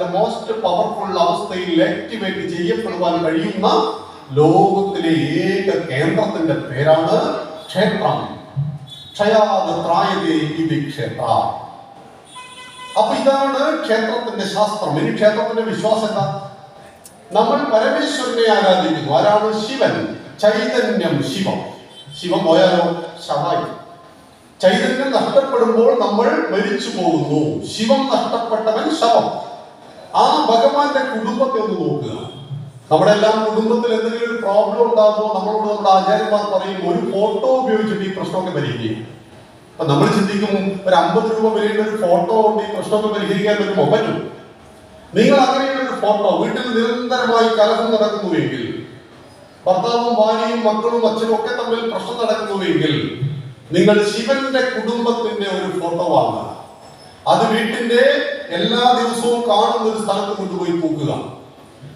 ക്ഷേത്രത്തിന്റെ most powerful അവസ്ഥയിൽ activate ചെയ്യപ്പെടുവാൻ കഴിയുന്ന ലോകത്തിലെ ഏക കേന്ദ്രത്തിന്റെ പേരാണ് ക്ഷേത്രം. ക്ഷേത്ര. അപ്പൊ ഇതാണ് ക്ഷേത്രത്തിന്റെ ശാസ്ത്രം. ഇനി ക്ഷേത്രത്തിന്റെ വിശ്വാസം നമ്മൾ പരമേശ്വരനെ ആരാധിക്കുന്നു. ആരാണ്? ശിവൻ. ചൈതന്യം ശിവം. ശിവം പോയാലോ? ശവായി. ചൈതന്യം നഷ്ടപ്പെടുമ്പോൾ നമ്മൾ മരിച്ചു പോകുന്നു. ശിവം നഷ്ടപ്പെട്ടവൻ ശവം. ആ ഭഗവാന്റെ കുടുംബത്തെ ഒന്ന് നോക്കുക. നമ്മുടെ എല്ലാം കുടുംബത്തിൽ എന്തെങ്കിലും ഒരു പ്രോബ്ലം ഉണ്ടാകുമ്പോൾ നമ്മളോട് നമ്മുടെ ആചാര്യന്മാർ പറയും ഒരു ഫോട്ടോ ഉപയോഗിച്ചിട്ട് ഈ പ്രശ്നമൊക്കെ പരിഹരിക്കും. അപ്പൊ നമ്മൾ ചിന്തിക്കും ഒരു അമ്പത് രൂപ വിലയുടെ ഒരു ഫോട്ടോ കൊണ്ട് ഈ പ്രശ്നമൊക്കെ പരിഹരിക്കാൻ പറ്റുമോ? പറ്റും. നിങ്ങൾ അങ്ങനെയുള്ള ഒരു ഫോട്ടോ വീട്ടിൽ നിരന്തരമായി കലഹം നടക്കുന്നുവെങ്കിൽ ഭർത്താവും ഭാര്യയും മക്കളും അച്ഛനും ഒക്കെ തമ്മിൽ പ്രശ്നം നടക്കുന്നുവെങ്കിൽ നിങ്ങൾ ശിവന്റെ കുടുംബത്തിന്റെ ഒരു ഫോട്ടോ വാങ്ങുക. അത് വീട്ടിന്റെ എല്ലാ ദിവസവും കാണുന്ന ഒരു സ്ഥലത്ത് കൊണ്ടുപോയി പോക്കുക.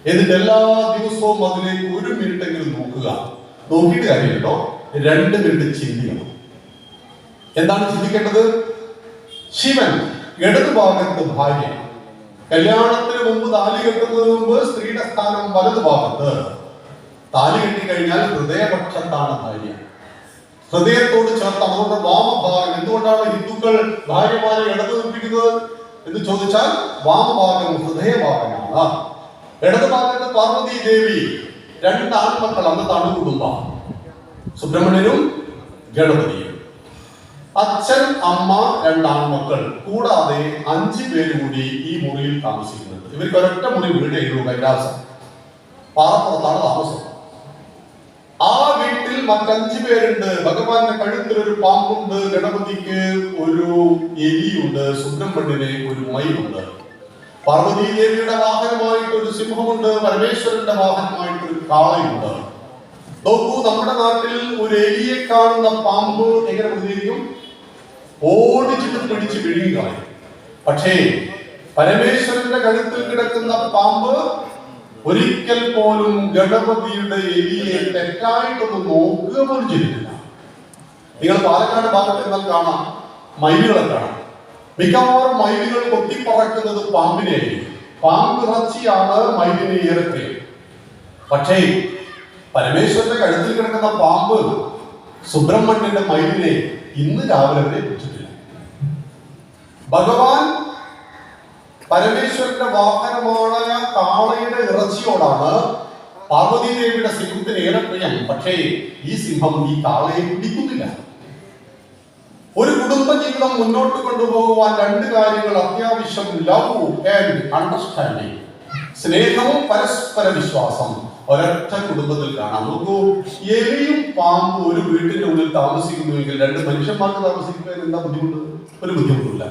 എന്നിട്ട് എല്ലാ ദിവസവും അതിലേക്ക് ഒരു മിനിറ്റ് എങ്കിലും നോക്കുക. നോക്കിയിട്ട് കാര്യമില്ലോ രണ്ട് മിനിറ്റ് ചിന്തിക്കണം. എന്താണ് ചിന്തിക്കേണ്ടത്? ശിവൻ ഇടതുഭാഗത്ത് ഭാര്യ. കല്യാണത്തിന് മുമ്പ് താലി കെട്ടുന്നതിന് മുമ്പ് സ്ത്രീയുടെ സ്ഥാനം വലതുഭാഗത്ത്. താലി കെട്ടിക്കഴിഞ്ഞാൽ ഹൃദയപക്ഷത്താണ് ഭാര്യ. ഹൃദയത്തോട് ചേർത്ത് അതുകൊണ്ട് വാമഭാഗം എന്തുകൊണ്ടാണ് ഹിന്ദുക്കൾ ഭാര്യമാരെ ഇടതു നിൽപ്പിക്കുന്നത് എന്ന് ചോദിച്ചാൽ വാമഭാഗം ഹൃദയഭാഗമാണ് ഇടതുഭാഗത്ത് പാർവതി ദേവി രണ്ട് ആൺമക്കൾ അന്നത്താണ് കുടുംബം സുബ്രഹ്മണ്യനും ഗണപതിയും. അച്ഛൻ അമ്മ രണ്ടാൺമക്കൾ കൂടാതെ അഞ്ചു പേര് കൂടി ഈ മുറിയിൽ താമസിക്കുന്നുണ്ട്. ഇവർക്ക് ഒരൊറ്റ മുറി വീടേ ഉള്ളൂ കൈലാസം. പാറപ്പുറത്താണ് താമസം. ആ മറ്റഞ്ചു പേരുണ്ട്. ഭഗവാന്റെ കഴുത്തിൽ ഒരു പാമ്പുണ്ട്. ഗണപതിക്ക് ഒരു എലിയുണ്ട്. സുബ്രഹ്മണ്യന് ഒരു മയിലുണ്ട്. പാർവതി ദേവിയുടെ വാഹനമായിട്ട് ഒരു സിംഹമുണ്ട്. പരമേശ്വരന്റെ വാഹനമായിട്ട് ഒരു കാളയുണ്ട്. നോക്കൂ നമ്മുടെ നാട്ടിൽ ഒരു എലിയെ കാണുന്ന പാമ്പ് എങ്ങനെ പ്രതികരിക്കും? ഓടിച്ചിട്ട് പിടിച്ച് വിഴുകി കളയും പക്ഷേ പരമേശ്വരന്റെ കഴുത്തിൽ കിടക്കുന്ന പാമ്പ് ഒരിക്കൽ പോലും ഗണപതിയുടെ എലിയെ തെറ്റായിട്ടൊന്ന് നോക്കുക പോലും ചെയ്തിട്ടില്ല. നിങ്ങൾ പാലക്കാട് ഭാഗത്ത് എന്നാൽ കാണാം മയിലുകളെ കാണാം. മിക്കവാറും മയിലുകൾ കൊത്തിപ്പറക്കുന്നത് പാമ്പിനെയായിരിക്കും. പാമ്പ് ഇറച്ചിയാണ് മയിലിനെ ഏറെ പക്ഷേ പരമേശ്വരന്റെ കഴുത്തിൽ കിടക്കുന്ന പാമ്പ് സുബ്രഹ്മണ്യന്റെ മയിലിനെ ഇന്ന് രാവിലെ വരെ ഭഗവാൻ പരമേശ്വരന്റെ വാഹനമായ കാളയുടെ ഇറച്ചിയോടാണ് പാർവതി ദേവിയുടെ സിംഹത്തിന് ഏറെ പ്രിയം. പക്ഷേ ഈ സിംഹം ഈ കാളയെ പിടിക്കുന്നില്ല. ഒരു കുടുംബ ജീവിതം മുന്നോട്ട് കൊണ്ടുപോകുവാൻ രണ്ട് കാര്യങ്ങൾ അത്യാവശ്യം ലവ് ആൻഡ് അണ്ടർസ്റ്റാൻഡിങ് സ്നേഹവും പരസ്പര വിശ്വാസം. ഒരൊറ്റ കുടുംബത്തിൽ കാണാം. നോക്കൂ എലിയും പാമ്പും ഒരു വീട്ടിന്റെ ഉള്ളിൽ താമസിക്കുന്നുവെങ്കിൽ രണ്ട് മനുഷ്യന്മാർക്ക് താമസിക്കുന്നതിന് എന്താ ബുദ്ധിമുട്ട്? ഒരു ബുദ്ധിമുട്ടില്ല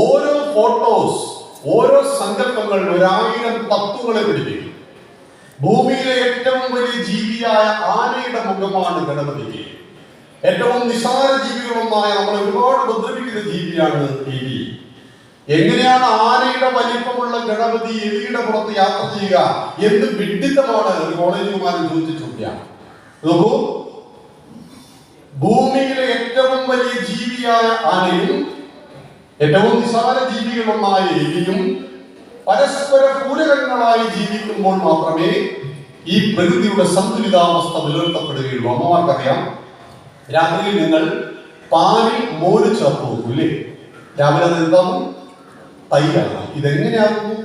ഓരോ ഫോട്ടോസ് ഓരോ സങ്കല്പങ്ങൾ ഒരായിരം തത്വങ്ങളെ പിടിപ്പിക്കും. ഭൂമിയിലെ ഏറ്റവും വലിയ ജീവിയായ ആനയുടെ മുഖമാണ് ഗണപതിക്ക് ഏറ്റവും നിസാര ജീവികളൊന്നായ നമ്മളെ ഒരുപാട് ഉപദ്രവിക്കുന്ന ജീവിയാണ് എലി. എങ്ങനെയാണ് ആനയുടെ വലിപ്പമുള്ള ഗണപതി എലിയുടെ പുറത്ത് യാത്ര ചെയ്യുക എന്ത് വിഡിത്തമാണ് കോളേജ് കുമാരൻ ചോദിച്ച ചോദ്യം. നോക്കൂ. ഭൂമിയിലെ ഏറ്റവും വലിയ ജീവിയായ ആനയും ഏറ്റവും നിസാര ജീവികളൊന്നായ എലിയും പരസ്പര പൂരകങ്ങളായി ജീവിക്കുമ്പോൾ മാത്രമേ ഈ പ്രകൃതിയുടെ സന്തുലിതാവസ്ഥ നിലനിർത്തപ്പെടുകയുള്ളൂ. അമ്മമാർക്കറിയാം രാത്രിയിൽ നിങ്ങൾ പാലിൽ മോര് ചേർത്ത് നോക്കൂല്ലേ രാവിലെ നിന്നും തൈരാണ് ഇതെങ്ങനെയാകുന്നു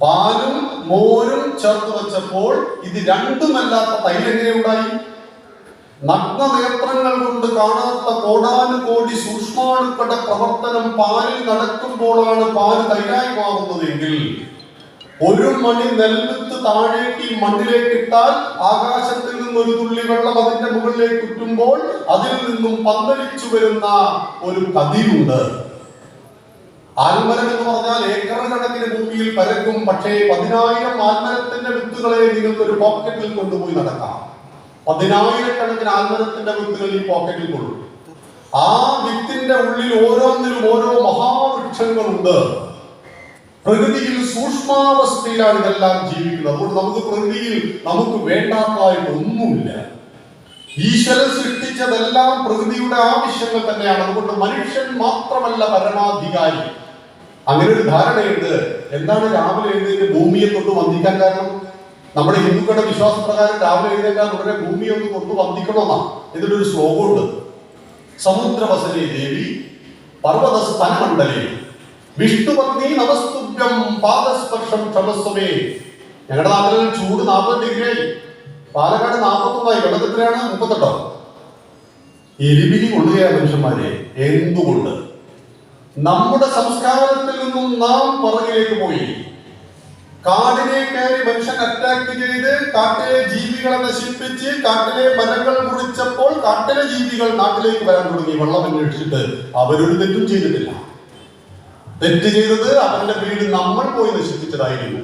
പാലും മോരും ചേർത്ത് വെച്ചപ്പോൾ ഇത് രണ്ടുമല്ലാത്ത തൈര് എങ്ങനെ ഉണ്ടായി നഗ്ന നേത്രങ്ങൾ കൊണ്ട് കാണാത്ത കോടാനുകോടി സൂക്ഷ്മാണുക്കളുടെ പ്രവർത്തനം പാലിൽ നടക്കുമ്പോഴാണ് പാൽ തൈരായി മാറുന്നതെങ്കിൽ ഒരു മണി നെൽവിത്ത് താഴേക്ക് മണ്ണിലേക്ക് ഇട്ടാൽ ആകാശത്തിൽ നിന്ന് ഒരു തുള്ളി വെള്ളം അതിന്റെ മുകളിലേക്ക് ഇട്ടുമ്പോൾ അതിൽ നിന്നും പന്തലിച്ചു വരുന്ന ഒരു കതിരുണ്ട്. ആൽമരം എന്ന് പറഞ്ഞാൽ ഏക്കർ കണക്കിന് ഭൂമിയിൽ പരക്കും പക്ഷേ പതിനായിരം ആൽമരത്തിന്റെ വിത്തുകളെ നിങ്ങൾക്ക് ഒരു പോക്കറ്റിൽ കൊണ്ടുപോയി നടക്കാം. പതിനായിരക്കണക്കിന് ആൽമരത്തിന്റെ വിത്തുകൾ ഈ പോക്കറ്റിൽ കൊള്ളും. ആ വിത്തിന്റെ ഉള്ളിൽ ഓരോന്നിലും ഓരോ മഹാവൃക്ഷങ്ങളുണ്ട്. പ്രകൃതിയിൽ സൂക്ഷ്മാവസ്ഥയിലാണ് ഇതെല്ലാം ജീവിക്കുന്നത്. അതുകൊണ്ട് നമുക്ക് പ്രകൃതിയിൽ നമുക്ക് വേണ്ടാത്തതായിട്ട് ഒന്നുമില്ല. ഈശ്വരൻ സൃഷ്ടിച്ചതെല്ലാം പ്രകൃതിയുടെ ആവശ്യങ്ങൾ തന്നെയാണ്. അതുകൊണ്ട് മനുഷ്യൻ മാത്രമല്ല പരമാധികാരി. അങ്ങനെ ഒരു ധാരണയുണ്ട്. എന്താണ് രാവിലെ എഴുന്നേറ്റ് ഭൂമിയെ തൊട്ട് വന്ദിക്കാൻ കാരണം? നമ്മുടെ ഹിന്ദുക്കളുടെ വിശ്വാസപ്രകാരം രാവിലെ എഴുന്നേറ്റാൽ ഉടനെ ഭൂമി ഒന്ന് തൊട്ട് വന്ദിക്കണമെന്നാ. ഇതിലൊരു ശ്ലോകമുണ്ട്. സമുദ്രവസനെ ദേവി പർവത സ്തനമണ്ഡലേ വിഷ്ണുപത്നി നമസ്തുഭ്യം പാദസ്പർശം ക്ഷമസ്വമേ. ഞങ്ങളുടെ നാട്ടിൽ ചൂട് നാൽപ്പത് ആയി. പാലക്കാട് നാൽപ്പത്തൊന്നായി. വെള്ളത്തിലാണ് മുപ്പത്തെട്ടോ? എരിപിരി കൊള്ളുകയാണ് മനുഷ്യന്മാരെ. എന്തുകൊണ്ട്? നമ്മുടെ സംസ്കാരത്തിൽ നിന്നും നാം പുറകിലേക്ക് പോയി. കാടിനെ കയറി മനുഷ്യൻ അറ്റാക്ക് ചെയ്ത് കാട്ടിലെ ജീവികളെ നശിപ്പിച്ച് കാട്ടിലെ മരങ്ങൾ മുറിച്ചപ്പോൾ കാട്ടിലെ ജീവികൾ നാട്ടിലേക്ക് വരാൻ തുടങ്ങി. വെള്ളം അന്വേഷിച്ചിട്ട് അവരൊരു തെറ്റും ചെയ്തിട്ടില്ല. തെറ്റ് ചെയ്തത് അവന്റെ വീട് നമ്മൾ പോയി നശിപ്പിച്ചതായിരുന്നു.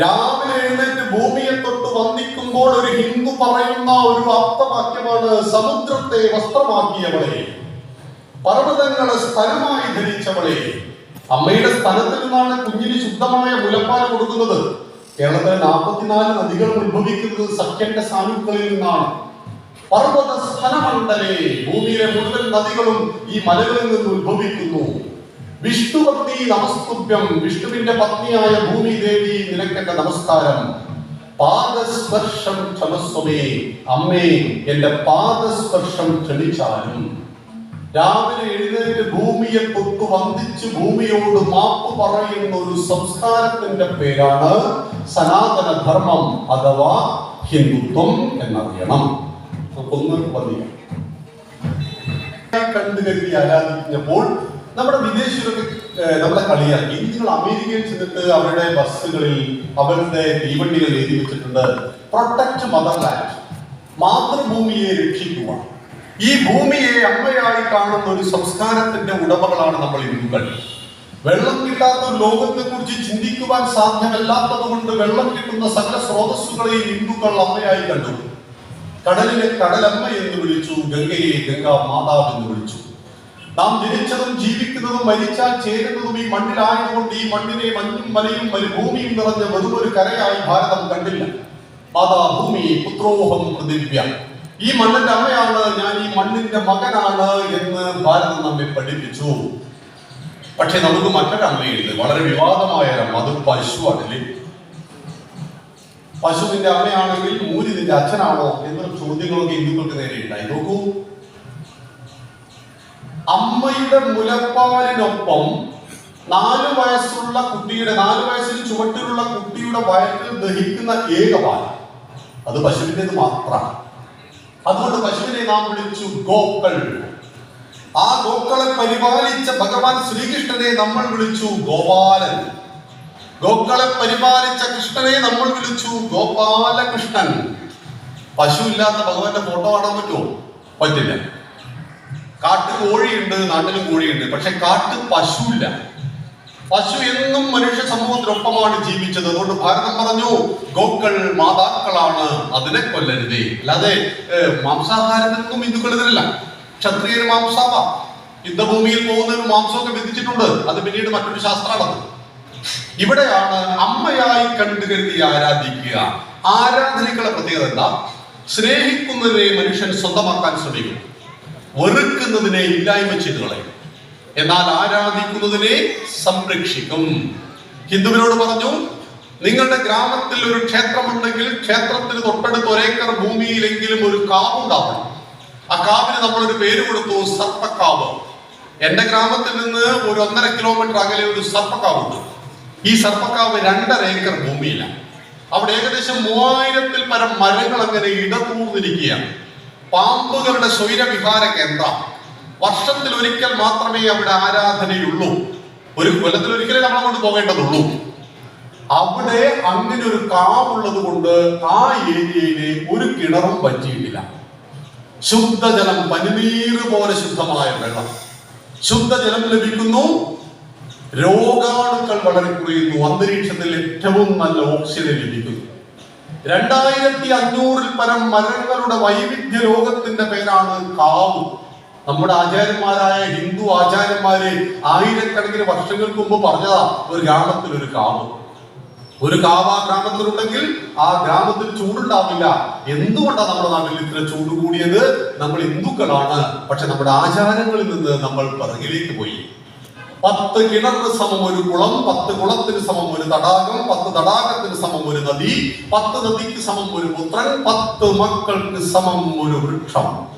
രാവിലെ എഴുന്നേറ്റ് ഭൂമിയെ തൊട്ട് വന്ദിക്കുമ്പോൾ ഒരു ഹിന്ദു പറയുന്ന ഒരു അർത്ഥവാക്യമാണ് സമുദ്രത്തെ വസ്ത്രമാക്കിയവളെ. പർവതങ്ങളെ സ്ഥലമായി ധരിച്ചവളെ. അമ്മയുടെ സ്ഥലത്ത് നിന്നാണ് കുഞ്ഞിന് ശുദ്ധമായ മുലപ്പാൽ കൊടുക്കുന്നത്. കേരളത്തിലെ നാൽപ്പത്തിനാല് നദികൾ ഉത്ഭവിക്കുന്നത് സഖ്യന്റെ സാമീപ്യത്തിൽ നിന്നാണ്. പർവത സ്ഥലമണ്ഡലേ ഭൂമിയിലെ മുഴുവൻ നദികളും ഈ മലകളിൽ നിന്ന് ഉത്ഭവിക്കുന്നു. വിഷ്ണുപത്നി നമസ്തുഭ്യം വിഷ്ണുവിന്റെ പത്നിയായ ഭൂമി ദേവി നിനക്കെന്റെ നമസ്കാരം. പാദസ്പർശം ക്ഷമസ്വമേ അമ്മേ എന്റെ പാദസ്പർശം ക്ഷണിച്ചാലും. രാവിലെ എഴുന്നേറ്റ് ഭൂമിയെ തൊട്ട് വന്ദിച്ച് ഭൂമിയോട് മാപ്പ് പറയുന്ന ഒരു സംസ്കാരത്തിന്റെ പേരാണ് സനാതന ധർമ്മം അഥവാ ഹിന്ദുത്വം എന്നറിയണം. നമുക്കൊന്ന് വന്ദിക്കാം കണ്ടു നമ്മുടെ വിദേശികളൊക്കെ നമ്മളെ കളിയാക്കി. നിങ്ങൾ അമേരിക്കയിൽ ചെന്നിട്ട് അവരുടെ ബസ്സുകളിൽ അവരുടെ തീവണ്ടികൾ എഴുതി വെച്ചിട്ടുണ്ട്. പ്രൊട്ടക്ട് മദർലാൻഡ് മാതൃഭൂമിയെ രക്ഷിക്കുക ഈ ഭൂമിയെ അമ്മയായി കാണുന്ന ഒരു സംസ്കാരത്തിന്റെ ഉടമകളാണ് നമ്മൾ ഹിന്ദുക്കൾ. വെള്ളം കിട്ടാത്ത ലോകത്തെ കുറിച്ച് ചിന്തിക്കുവാൻ സാധ്യമല്ലാത്തത് കൊണ്ട് വെള്ളം കിട്ടുന്ന സകല സ്രോതസ്സുകളെയും ഹിന്ദുക്കൾ അമ്മയായി കണ്ടു. കടലിനെ കടലമ്മ എന്ന് വിളിച്ചു ഗംഗയെ ഗംഗാ മാതാവ് എന്ന് വിളിച്ചു. നാം ജനിച്ചതും ജീവിക്കുന്നതും മരിച്ചാൽ ചേരുന്നതും ഈ മണ്ണിലായതുകൊണ്ട് ഈ മണ്ണിനെ മഞ്ഞും മലയും മരുഭൂമിയും നിറഞ്ഞ വെറുമൊരു കരയായി ഭാരതം കണ്ടില്ല. മാതാ ഭൂമി പുത്രോഹം പൃഥിവ്യ ഈ മണ്ണിന്റെ അമ്മയാണ് ഞാൻ ഈ മണ്ണിന്റെ മകനാണ് എന്ന് ഭാരതം നമ്മെ പഠിപ്പിച്ചു. പക്ഷെ നമുക്ക് മറ്റൊരു അമ്മയുണ്ട്. വളരെ വിവാദമായ ഒരു പശു പശുവാണല്ലേ പശുവിന്റെ അമ്മയാണെങ്കിൽ മൂരി നിന്റെ അച്ഛനാണോ എന്ന ചോദ്യങ്ങളൊക്കെ ഹിന്ദുക്കൾക്ക് നേരെ ഉണ്ടായി. നോക്കൂ. അമ്മയുടെ മുലപ്പാലിനൊപ്പം നാലു വയസ്സുള്ള കുട്ടിയുടെ നാല് വയസ്സിൽ ചുവട്ടിലുള്ള കുട്ടിയുടെ വയറ്റിൽ ദഹിക്കുന്ന ഏക പാൽ അത് പശുവിന്റെത് മാത്രമാണ്. അതുകൊണ്ട് പശുവിനെ നാം വിളിച്ചു ഗോക്കൾ. ആ ഗോക്കളെ പരിപാലിച്ച ഭഗവാൻ ശ്രീകൃഷ്ണനെ നമ്മൾ വിളിച്ചു ഗോപാലൻ. ഗോക്കളെ പരിപാലിച്ച കൃഷ്ണനെ നമ്മൾ വിളിച്ചു ഗോപാലകൃഷ്ണൻ. പശു ഇല്ലാത്ത ഭഗവാന്റെ ഫോട്ടോ കാണാൻ പറ്റുമോ? പറ്റില്ല. കാട്ടു കോഴിയുണ്ട് നാട്ടിലും കോഴിയുണ്ട്. പക്ഷെ കാട്ടു പശുവില്ല. പശു എന്നും മനുഷ്യ സമൂഹത്തിനൊപ്പമാണ് ജീവിച്ചത്. അതുകൊണ്ട് ഭാരതം പറഞ്ഞു ഗോക്കൾ മാതാക്കളാണ് അതിനെ കൊല്ലരുതേ. അല്ലാതെ മാംസാഹാരത്തിനൊന്നും ഹിന്ദുക്കൾ എതിരല്ല ക്ഷത്രിയർ മാംസാവ. യുദ്ധഭൂമിയിൽ പോകുന്നതിന് മാംസമൊക്കെ വിധിച്ചിട്ടുണ്ട്. അത് പിന്നീട് മറ്റൊരു ശാസ്ത്രമാണ് ഇവിടെയാണ് അമ്മയായി കണ്ടു കരുതി ആരാധിക്കുക. ആരാധനകളെ പ്രത്യേകത എന്താ? സ്നേഹിക്കുന്നതിനെ മനുഷ്യൻ സ്വന്തമാക്കാൻ ശ്രമിക്കും വെറുക്കുന്നതിനെ ഇല്ലായ്മ ചെയ്തു കളയും. എന്നാൽ ആരാധിക്കുന്നതിനെ സംരക്ഷിക്കും. ഹിന്ദുവിനോട് പറഞ്ഞു നിങ്ങളുടെ ഗ്രാമത്തിൽ ഒരു ക്ഷേത്രമുണ്ടെങ്കിൽ ക്ഷേത്രത്തിന് തൊട്ടടുത്ത് ഒരേക്കർ ഭൂമിയിലെങ്കിലും ഒരു കാവ് കാവുണ്ടാവണം ആ കാവിന് നമ്മളൊരു പേര് കൊടുത്തു സർപ്പക്കാവ്. എന്റെ ഗ്രാമത്തിൽ നിന്ന് ഒരു ഒന്നര കിലോമീറ്റർ അകലെ ഒരു സർപ്പക്കാവുണ്ട് ഈ സർപ്പക്കാവ് രണ്ടര ഏക്കർ ഭൂമിയിലാണ്. അവിടെ ഏകദേശം മൂവായിരത്തിൽ പരം മരങ്ങൾ അങ്ങനെ ഇടതൂർന്നിരിക്കുകയാണ് പാമ്പുകളുടെ സ്വൈരവിഹാര കേന്ദ്രം വർഷത്തിൽ ഒരിക്കൽ മാത്രമേ അവിടെ ആരാധനയുള്ളൂ. ഒരു കൊല്ലത്തിൽ ഒരിക്കലേ നമ്മൾ അങ്ങോട്ട് പോകേണ്ടതുള്ളൂ. അവിടെ അങ്ങനെ ഒരു കാവുള്ളത് കൊണ്ട് ആ ഏരിയയിലെ ഒരു കിണറും പറ്റിയിട്ടില്ല. ശുദ്ധജലം പനിനീര് പോലെ ശുദ്ധമായ വെള്ളം. ശുദ്ധജലം ലഭിക്കുന്നു. രോഗാണുക്കൾ വളരെ കുറയുന്നു. അന്തരീക്ഷത്തിൽ ഏറ്റവും നല്ല ഓക്സിജൻ ലഭിക്കുന്നു. രണ്ടായിരത്തി അഞ്ഞൂറിൽ പരം മരങ്ങളുടെ വൈവിധ്യ രോഗത്തിന്റെ പേരാണ് കാവ്. നമ്മുടെ ആചാര്യന്മാരായ ഹിന്ദു ആചാര്യന്മാര് ആയിരക്കണക്കിന് വർഷങ്ങൾക്ക് മുമ്പ് പറഞ്ഞതാ ഒരു ഗ്രാമത്തിൽ ഒരു കാവ്. ഒരു കാവ് ആ ഗ്രാമത്തിലുണ്ടെങ്കിൽ ആ ഗ്രാമത്തിൽ ചൂടുണ്ടാവില്ല. എന്തുകൊണ്ടാണ് നമ്മുടെ നാട്ടിൽ ഇത്ര ചൂട് കൂടിയത്? നമ്മൾ ഹിന്ദുക്കളാണ്. പക്ഷെ നമ്മുടെ ആചാരങ്ങളിൽ നിന്ന് നമ്മൾ പിറകിലേക്ക് പോയി. പത്ത് കിണറിന് സമം ഒരു കുളം പത്ത് കുളത്തിന് സമം ഒരു തടാകം പത്ത് തടാകത്തിന് സമം ഒരു നദി പത്ത് നദിക്ക് സമം ഒരു പുത്രൻ പത്ത് മക്കൾക്ക് സമം ഒരു വൃക്ഷം.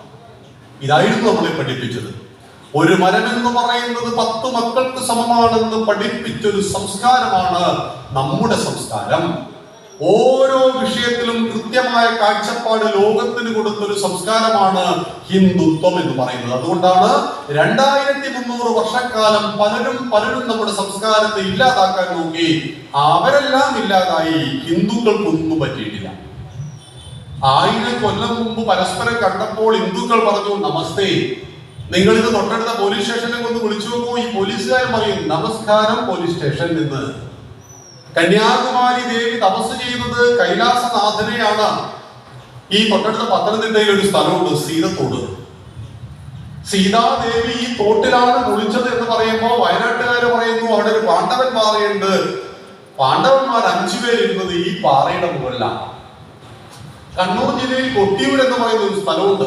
ഇതായിരുന്നു നമ്മളെ പഠിപ്പിച്ചത്. ഒരു മരം എന്ന് പറയുന്നത് പത്ത് മക്കൾക്ക് സമമാണെന്ന് പഠിപ്പിച്ചൊരു സംസ്കാരമാണ് നമ്മുടെ സംസ്കാരം. ഓരോ വിഷയത്തിലും കൃത്യമായ കാഴ്ചപ്പാട് ലോകത്തിന് കൊടുത്തൊരു സംസ്കാരമാണ് ഹിന്ദുത്വം എന്ന് പറയുന്നത്. അതുകൊണ്ടാണ് രണ്ടായിരത്തി മുന്നൂറ് വർഷക്കാലം പലരും പലരും നമ്മുടെ സംസ്കാരത്തെ ഇല്ലാതാക്കാൻ നോക്കി. അവരെല്ലാം ഇല്ലാതായി. ഹിന്ദുക്കൾക്കൊന്നും പറ്റിയിട്ടില്ല. ആയിരം കൊല്ലം മുമ്പ് പരസ്പരം കണ്ടപ്പോൾ ഹിന്ദുക്കൾ പറഞ്ഞു നമസ്തേ. നിങ്ങൾ ഇത് തൊട്ടടുത്ത പോലീസ് സ്റ്റേഷനിൽ കൊണ്ട് വിളിച്ചു നോക്കൂ. ഈ പോലീസുകാരൻ പറയും നമസ്കാരം പോലീസ് സ്റ്റേഷനിൽ നിന്ന്. കന്യാകുമാരി ദേവി തപസ് ചെയ്യുന്നത് കൈലാസനാഥനെയാണ്. ഈ തൊട്ടടുത്ത പത്തനംതിട്ടയിൽ ഒരു സ്ഥലമുണ്ട് സീതത്തോട്. സീതാദേവി ഈ തോട്ടിലാണ് കുളിച്ചത് എന്ന് പറയുമ്പോൾ വയനാട്ടുകാർ പറയുന്നു അവിടെ ഒരു പാണ്ഡവൻ പാറയുണ്ട്. പാണ്ഡവന്മാർ അഞ്ചു പേരിരുന്നത് ഈ പാറയുടെ മുകളിലാണ്. കണ്ണൂർ ജില്ലയിൽ കൊട്ടിയൂർ എന്ന് പറയുന്ന ഒരു സ്ഥലമുണ്ട്.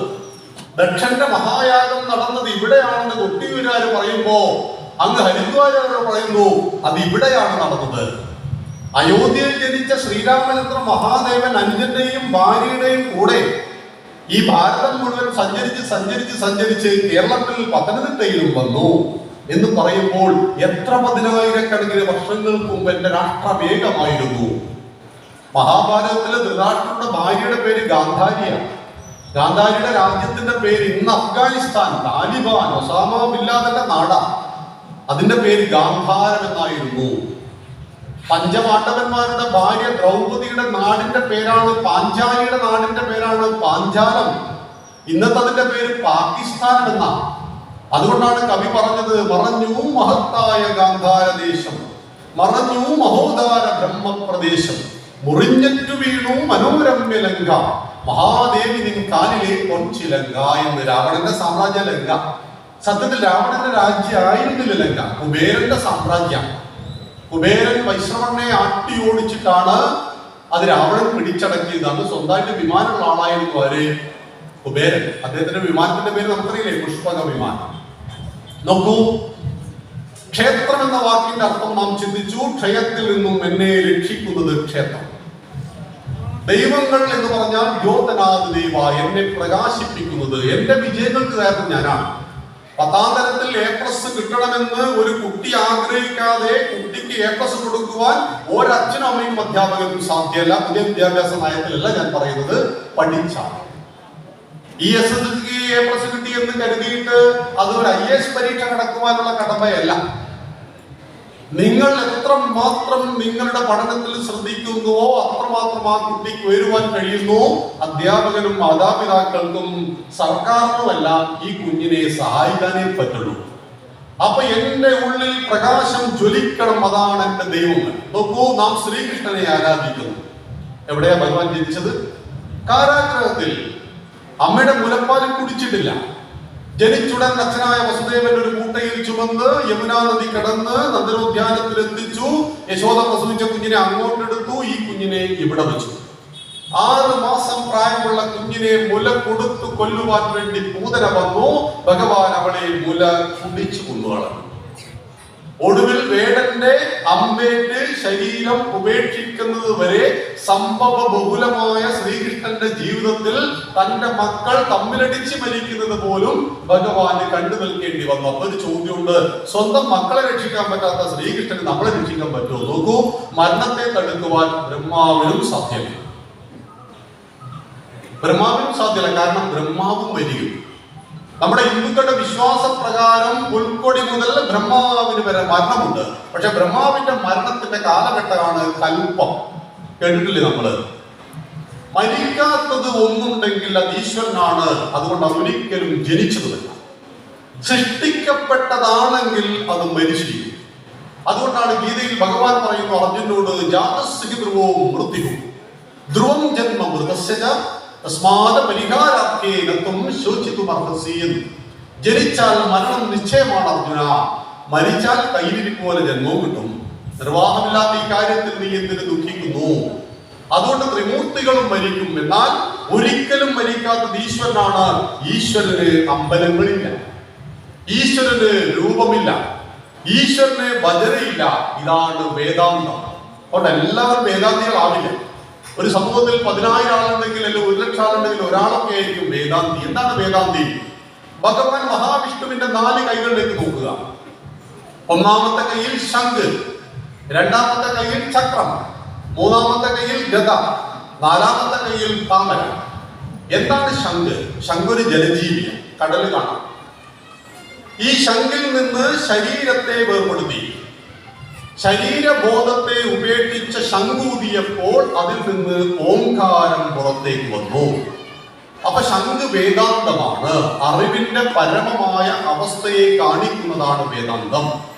ദക്ഷന്റെ മഹായാഗം നടന്നത് ഇവിടെയാണെന്ന് കൊട്ടിയൂരാർ പറയുമ്പോ അങ്ങ് ഹരിദ്വാരാര് പറയുന്നു അത് ഇവിടെയാണ് നടന്നത്. അയോധ്യയിൽ ജനിച്ച ശ്രീരാമചന്ദ്ര മഹാദേവൻ അഞ്ചന്റെയും ഭാര്യയുടെയും കൂടെ ഈ ഭാരതം മുഴുവൻ സഞ്ചരിച്ച് സഞ്ചരിച്ച് സഞ്ചരിച്ച് കേരളത്തിൽ പത്തനംതിട്ടയിലും വന്നു എന്ന് പറയുമ്പോൾ എത്ര പതിനായിരക്കണക്കിന് വർഷങ്ങൾക്ക് മുമ്പ് എന്റെ രാഷ്ട്രവേഗമായിരുന്നു. മഹാഭാരതത്തിലെ ധൃതാഷ്ട്രയുടെ ഭാര്യയുടെ പേര് ഗാന്ധാരിയാണ്. ഗാന്ധാരിയുടെ രാജ്യത്തിന്റെ പേര് ഇന്ന് അഫ്ഗാനിസ്ഥാൻ താലിബാൻ ഒസാമ നാട. അതിന്റെ പേര് ഗാന്ധാരം എന്നായിരുന്നു. പഞ്ചപാണ്ഡവന്മാരുടെ ഭാര്യ ദ്രൗപദിയുടെ നാടിന്റെ പേരാണ് പാഞ്ചാലിയുടെ നാടിന്റെ പേരാണ് പാഞ്ചാലം. ഇന്നത്തെ അതിന്റെ പേര് പാകിസ്ഥാൻ എന്നാണ് അതുകൊണ്ടാണ് കവി പറഞ്ഞത് മറഞ്ഞു മഹത്തായ ഗാന്ധാരദേശം മറഞ്ഞു മഹോദാര ബ്രഹ്മപ്രദേശം. മുറിഞ്ഞറ്റു വീണു മനോരമ്യ ലങ്ക. മഹാദേവി നിൻ കാലിലെ പൊൻചിലങ്ക എന്ന് രാവണന്റെ സാമ്രാജ്യ ലങ്ക. സത്യത്തിൽ രാവണന്റെ രാജ്യമായിരുന്നില്ല ലങ്ക. കുബേരന്റെ സാമ്രാജ്യം. കുബേരൻ വൈശ്രവണനെ ആട്ടി ഓടിച്ചിട്ടാണ് അത് രാവണൻ പിടിച്ചടക്കിയത് അന്ന് സ്വന്തമായിട്ട് വിമാനമുള്ള ആളായിരുന്നു ആര്? കുബേരൻ. അദ്ദേഹത്തിന്റെ വിമാനത്തിന്റെ പേര് നമുക്കറിയില്ലേ? പുഷ്പക വിമാനം. നോക്കൂ ക്ഷേത്രം എന്ന വാക്കിന്റെ അർത്ഥം നാം ചിന്തിച്ചു ക്ഷയത്തിൽ നിന്നും എന്നെ രക്ഷിക്കുന്നത് ക്ഷേത്രം. ദൈവങ്ങൾ എന്ന് പറഞ്ഞാൽ യോധനാഥ് ദൈവ എന്നെ പ്രകാശിപ്പിക്കുന്നത് എന്റെ വിജയങ്ങൾക്ക് കാരണം ഞാനാണ്. പത്താം തരത്തിൽ എ പ്ലസ് കിട്ടണമെന്ന് ഒരു കുട്ടി ആഗ്രഹിക്കാതെ കുട്ടിക്ക് എ പ്ലസ് കൊടുക്കുവാൻ ഒരച്ഛനും അമ്മയും അധ്യാപകനും സാധ്യമല്ല. പുതിയ വിദ്യാഭ്യാസ നയത്തിലല്ല ഞാൻ പറയുന്നത് പഠിച്ചാണ്. ഈ എസ് എസ് എൽ സിക്ക് എ പ്ലസ് കിട്ടി എന്ന് കരുതിയിട്ട് അത് ഒരു ഐ എസ് പരീക്ഷ നടക്കുവാനുള്ള കടമയല്ല. നിങ്ങൾ എത്ര മാത്രം നിങ്ങളുടെ പഠനത്തിൽ ശ്രദ്ധിക്കുന്നുവോ അത്രമാത്രം ആ കുട്ടിക്ക് ഉയരുവാൻ കഴിയുന്നു. അധ്യാപകനും മാതാപിതാക്കൾക്കും സർക്കാരിനുമെല്ലാം ഈ കുഞ്ഞിനെ സഹായിക്കാനേ പറ്റുള്ളൂ. അപ്പൊ എന്റെ ഉള്ളിൽ പ്രകാശം ജ്വലിക്കണം അതാണ് എന്റെ ദൈവം നോക്കൂ നാം ശ്രീകൃഷ്ണനെ ആരാധിക്കുന്നു. എവിടെയാ ഭഗവാൻ ജനിച്ചത്? കാരാഗ്രഹത്തിൽ. അമ്മയുടെ മുലപ്പാലും കുടിച്ചിട്ടില്ല. ജനിച്ചുടൻ അച്ഛനായ വസുദേവൻ ഒരു മൂട്ടയിൽ ചുമന്ന് യമുനാ നദി കടന്ന് നന്ദനോദ്യാനത്തിൽ എത്തിച്ചു. യശോദ പ്രസവിച്ച കുഞ്ഞിനെ അങ്ങോട്ടെടുത്തു ഈ കുഞ്ഞിനെ ഇവിടെ വെച്ചു. ആറ് മാസം പ്രായമുള്ള കുഞ്ഞിനെ മുല കൊടുത്തു കൊല്ലുവാൻ വേണ്ടി പൂതന വന്നു. ഭഗവാൻ അവളെ മുല കുടിച്ചു കൊന്നുകളഞ്ഞു. ഒടുവിൽ വേടന്റെ അമ്പേറ്റ് ശരീരം ഉപേക്ഷിക്കുന്നത് വരെ സംഭവ ബഹുലമായ ശ്രീകൃഷ്ണന്റെ ജീവിതത്തിൽ തന്റെ മക്കൾ തമ്മിലടിച്ച് മരിക്കുന്നത് പോലും ഭഗവാന് കണ്ടു നിൽക്കേണ്ടി വന്നു. അപ്പൊ ഒരു ചോദ്യമുണ്ട്. സ്വന്തം മക്കളെ രക്ഷിക്കാൻ പറ്റാത്ത ശ്രീകൃഷ്ണന് നമ്മളെ രക്ഷിക്കാൻ പറ്റുമോ? നോക്കൂ. മരണത്തെ തടുക്കുവാൻ ബ്രഹ്മാവിനും സാധ്യമല്ല ബ്രഹ്മാവിനും സാധ്യമല്ല. കാരണം ബ്രഹ്മാവും വരികയും നമ്മുടെ ഹിന്ദുക്കളുടെ വിശ്വാസപ്രകാരം പുൽക്കൊടി മുതൽ ബ്രഹ്മാവിന് വരെ മരണമുണ്ട്. പക്ഷെ ബ്രഹ്മാവിന്റെ മരണത്തിന്റെ കാലഘട്ടമാണ് കൽപ്പം. കേട്ടിട്ടില്ലേ നമ്മൾ? മരിക്കാത്തത് ഒന്നുണ്ടെങ്കിൽ അത് ഈശ്വരനാണ്. അതുകൊണ്ട് അത് ഒരിക്കലും ജനിച്ചതുമല്ല. സൃഷ്ടിക്കപ്പെട്ടതാണെങ്കിൽ അത് മരിച്ചിരിക്കും. അതുകൊണ്ടാണ് ഗീതയിൽ ഭഗവാൻ പറയുന്നു അർജുനോട് ജാതസ്യ ധ്രുവവും മൃത്യുവും ധ്രുവം ജന്മ മൃതസ്യ തസ്മാത് പരിഹാരാഖ്യേന ത്വം ശോചിതുമർഹസി എന്ന്. ജനിച്ചാൽ മരണം നിശ്ചയമാണ് അർജുന. മരിച്ചാൽ കയ്യിലിരിപ്പ് പോലെ ജന്മവും കിട്ടും. നിർവാഹമില്ലാത്ത ഈ കാര്യത്തിൽ നീ എന്തിനു ദുഃഖിക്കുന്നു? അതുകൊണ്ട് ത്രിമൂർത്തികളും മരിക്കും. എന്നാൽ ഒരിക്കലും മരിക്കാത്തത് ഈശ്വരനാണ്. ഈശ്വരന് അമ്പലങ്ങളില്ല. ഈശ്വരന് രൂപമില്ല. ഈശ്വരനെ ഭജനയില്ല ഇതാണ് വേദാന്തം. അതുകൊണ്ട് എല്ലാവരും വേദാന്തികളാവില്ല. ഒരു സമൂഹത്തിൽ പതിനായിരം ആളുണ്ടെങ്കിൽ അല്ലെങ്കിൽ ഒരു ലക്ഷം ആളുണ്ടെങ്കിൽ ഒരാളൊക്കെ ആയിരിക്കും വേദാന്തി. എന്താണ് വേദാന്തി? ഭഗവാൻ മഹാവിഷ്ണുവിന്റെ നാല് കൈകളിലേക്ക് നോക്കുക. ഒന്നാമത്തെ കയ്യിൽ ശംഖ് രണ്ടാമത്തെ കയ്യിൽ ചക്രം മൂന്നാമത്തെ കയ്യിൽ ഗത നാലാമത്തെ കയ്യിൽ താമര. എന്താണ് ശംഖ്? ശംഖ് ഒരു ജലജീവിയാണ് കടൽ കാണാം. ഈ ശംഖിൽ നിന്ന് ശരീരത്തെ വേർപെടുത്തി. ശരീരബോധത്തെ ഉപേക്ഷിച്ച ശങ്കൂതിയപ്പോൾ അതിൽ നിന്ന് ഓംകാരം പുറത്തേക്ക് വന്നു. അപ്പൊ ശംഖ് വേദാന്തമാണ്. അറിവിന്റെ പരമമായ അവസ്ഥയെ കാണിക്കുന്നതാണ് വേദാന്തം.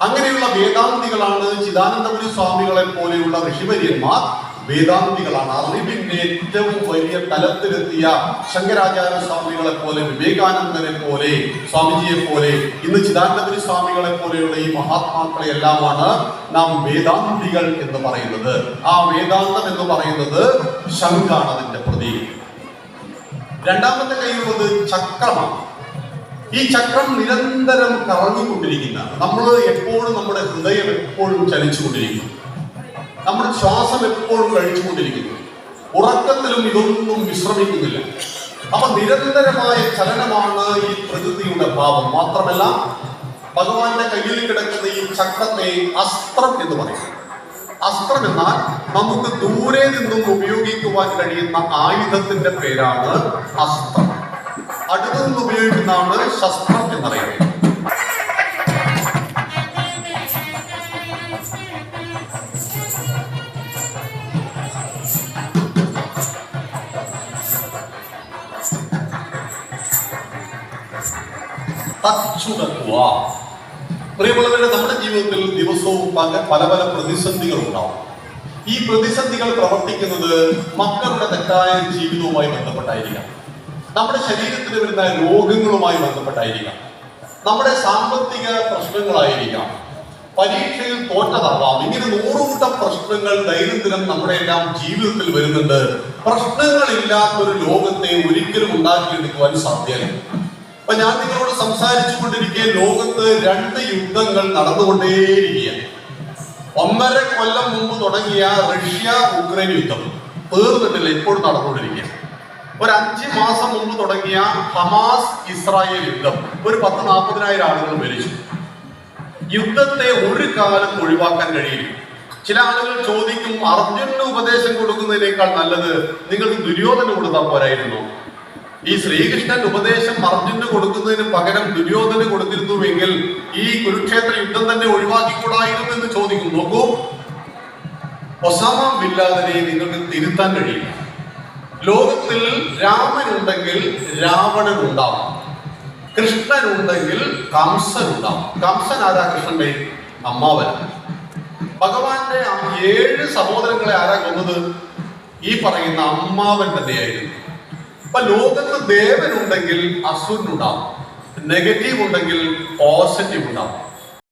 അങ്ങനെയുള്ള വേദാന്തികളാണ് ചിദാനന്ദപുരി സ്വാമികളെ പോലെയുള്ള ഋഷിവര്യന്മാർ വേദാന്തികളാണ്. അറിവിന്റെ ഏറ്റവും വലിയ തലത്തിലെത്തിയ ശങ്കരാചാര്യ സ്വാമികളെ പോലെ വിവേകാനന്ദനെ പോലെ സ്വാമിജിയെ പോലെ ഇന്ന് ചിദാനന്ദപുരി സ്വാമികളെ പോലെയുള്ള ഈ മഹാത്മാക്കളെ എല്ലാമാണ് നാം വേദാന്തികൾ എന്ന് പറയുന്നത്. ആ വേദാന്തം എന്ന് പറയുന്നത് ശങ്കാണ് അതിന്റെ പ്രതീകം. രണ്ടാമത്തെ കൈയുള്ളത് ചക്രമാണ്. ഈ ചക്രം നിരന്തരം കറങ്ങിക്കൊണ്ടിരിക്കുന്ന നമ്മൾ എപ്പോഴും നമ്മുടെ ഹൃദയം എപ്പോഴും ചലിച്ചുകൊണ്ടിരിക്കുന്നു. നമ്മുടെ ശ്വാസം എപ്പോഴും കഴിച്ചുകൊണ്ടിരിക്കുന്നു. ഉറക്കത്തിലും ഇതൊന്നും വിശ്രമിക്കുന്നില്ല. അപ്പൊ നിരന്തരമായ ചലനമാണ് ഈ പ്രകൃതിയുടെ ഭാവം. മാത്രമല്ല ഭഗവാന്റെ കയ്യിൽ കിടക്കുന്ന ഈ ചക്രത്തെ അസ്ത്രം എന്ന് പറയും. അസ്ത്രം എന്നാൽ നമുക്ക് ദൂരെ നിന്നും ഉപയോഗിക്കുവാൻ കഴിയുന്ന ആയുധത്തിന്റെ പേരാണ് അസ്ത്രം. അടുത്തു നിന്ന് ഉപയോഗിക്കുന്നതാണ് ശസ്ത്രം എന്നറിയുന്നത് തച്ചുടക്കുക പ്രിയമുള്ളവരെ നമ്മുടെ ജീവിതത്തിൽ ദിവസവും പല പല പ്രതിസന്ധികൾ ഉണ്ടാവും. ഈ പ്രതിസന്ധികൾ പ്രവർത്തിക്കുന്നത് മക്കളുടെ തെറ്റായ ജീവിതവുമായി ബന്ധപ്പെട്ടായിരിക്കാം. നമ്മുടെ ശരീരത്തിന് വരുന്ന രോഗങ്ങളുമായി ബന്ധപ്പെട്ടായിരിക്കാം. നമ്മുടെ സാമ്പത്തിക പ്രശ്നങ്ങളായിരിക്കാം. പരീക്ഷയിൽ തോറ്റതാവാം. ഇങ്ങനെ നൂറുകൂട്ടം പ്രശ്നങ്ങൾ ദൈനംദിനം നമ്മുടെ എല്ലാം ജീവിതത്തിൽ വരുന്നുണ്ട്. പ്രശ്നങ്ങളില്ലാത്തൊരു ലോകത്തെ ഒരിക്കലും ഉണ്ടാക്കിയെടുക്കുവാൻ സാധ്യമല്ല. അപ്പൊ ഞാൻ നിങ്ങളോട് സംസാരിച്ചു കൊണ്ടിരിക്കെ ലോകത്ത് രണ്ട് യുദ്ധങ്ങൾ നടന്നുകൊണ്ടേയിരിക്കുകയാണ്. ഒന്നര കൊല്ലം മുമ്പ് തുടങ്ങിയ റഷ്യ ഉക്രൈൻ യുദ്ധം. തീർന്നിട്ടില്ല ഇപ്പോഴും നടന്നുകൊണ്ടിരിക്കുകയാണ്. ഒരു അഞ്ച് മാസം മുമ്പ് തുടങ്ങിയ ഹമാസ് ഇസ്രായേൽ യുദ്ധം. ഒരു പത്ത് നാൽപ്പതിനായിരം ആളുകൾ മരിച്ചു. യുദ്ധത്തെ ഒരു കാലം ഒഴിവാക്കാൻ കഴിയില്ല. ചില ആളുകൾ ചോദിക്കും അർജുനന് ഉപദേശം കൊടുക്കുന്നതിനേക്കാൾ നല്ലത് നിങ്ങൾക്ക് ദുര്യോധന കൊടുത്താൽ പോരായിരുന്നു. ഈ ശ്രീകൃഷ്ണൻ ഉപദേശം അർജുന് കൊടുക്കുന്നതിന് പകരം ദുര്യോധന കൊടുത്തിരുന്നുവെങ്കിൽ ഈ കുരുക്ഷേത്ര യുദ്ധം തന്നെ ഒഴിവാക്കിക്കൂടായിരുന്നു എന്ന് ചോദിക്കും നോക്കൂ. ഒസാമ ബില്ലാദിനെ നിങ്ങൾക്ക് തിരുത്താൻ കഴിയില്ല. ലോകത്തിൽ രാമനുണ്ടെങ്കിൽ രാവണൻ ഉണ്ടാവും കൃഷ്ണൻ ഉണ്ടെങ്കിൽ കംസൻ ഉണ്ടാവും കംസൻ ആരാ കൃഷ്ണന്റെ അമ്മാവൻ ഭഗവാന്റെ ഏഴ് സഹോദരങ്ങളെ ആരാ കൊന്നത്? ഈ പറയുന്ന അമ്മാവൻ തന്നെയായിരുന്നു. അപ്പൊ ലോകത്ത് ദേവനുണ്ടെങ്കിൽ അസുരനുണ്ടാവും നെഗറ്റീവ് ഉണ്ടെങ്കിൽ പോസിറ്റീവ് ഉണ്ടാവും.